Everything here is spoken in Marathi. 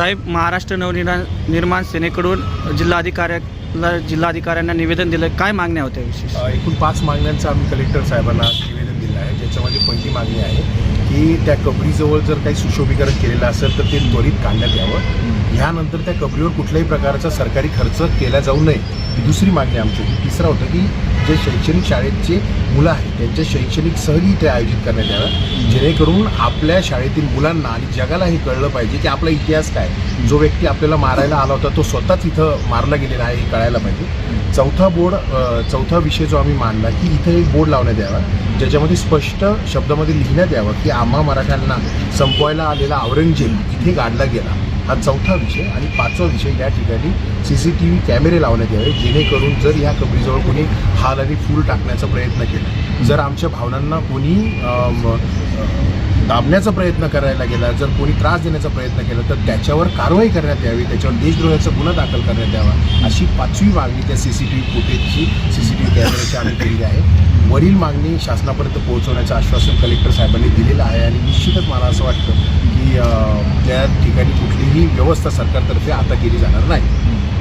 साहेब महाराष्ट्र नवनिर्माण निर्माण सेनेकडून जिल्हाधिकाऱ्याला जिल्हाधिकाऱ्यांना निवेदन दिलं काय मागण्या होत्या विशेष? एकूण पाच मागण्यांचं आम्ही कलेक्टर साहेबांना निवेदन दिलं आहे. ज्याच्यामध्ये पहिली मागणी आहे की त्या कबरीजवळ जर काही सुशोभीकरण केलेलं असेल तर ते त्वरित काढण्यात यावं. ह्यानंतर त्या कबरीवर कुठल्याही प्रकारचा सरकारी खर्च केला जाऊ नये ही दुसरी मागणी आमची होती. तिसरा होतं की जे शैक्षणिक शाळेची मुलं आहेत त्यांच्या शैक्षणिक सहली इथे आयोजित करण्यात याव्या जेणेकरून आपल्या शाळेतील मुलांना आणि जगाला हे कळलं पाहिजे की आपला इतिहास काय जो व्यक्ती आपल्याला मारायला आला होता तो स्वतःच इथं मारला गेलेला आहे हे कळायला पाहिजे. चौथा बोर्ड चौथा विषय जो आम्ही मांडला की इथे एक बोर्ड लावण्यात यावा ज्याच्यामध्ये स्पष्ट शब्दामध्ये लिहिण्यात यावं की आम्हा मराठ्यांना संपवायला आलेला औरंगजेब इथे गाडला गेला. हा चौथा विषय आणि पाचवा विषय या ठिकाणी सी सी टी व्ही कॅमेरे लावण्यात यावे जेणेकरून जर ह्या कबरीजवळ कोणी हाल आणि फूल टाकण्याचा प्रयत्न केला जर आमच्या भावनांना कोणी दाबण्याचा प्रयत्न करायला गेला जर कोणी त्रास देण्याचा प्रयत्न केला तर त्याच्यावर कारवाई करण्यात यावी त्याच्यावर देशद्रोहाचा गुन्हा दाखल करण्यात यावा अशी पाचवी मागणी त्या सी सी टी व्ही फुटेजची सी सी टी व्ही कॅमेऱ्याची आम्ही केलेली आहे. वरील मागणी शासनापर्यंत पोहोचवण्याचं आश्वासन कलेक्टर साहेबांनी दिलेलं आहे आणि निश्चितच मला असं वाटतं की त्या ठिकाणी कुठलीही व्यवस्था सरकारतर्फे आता केली जाणार नाही.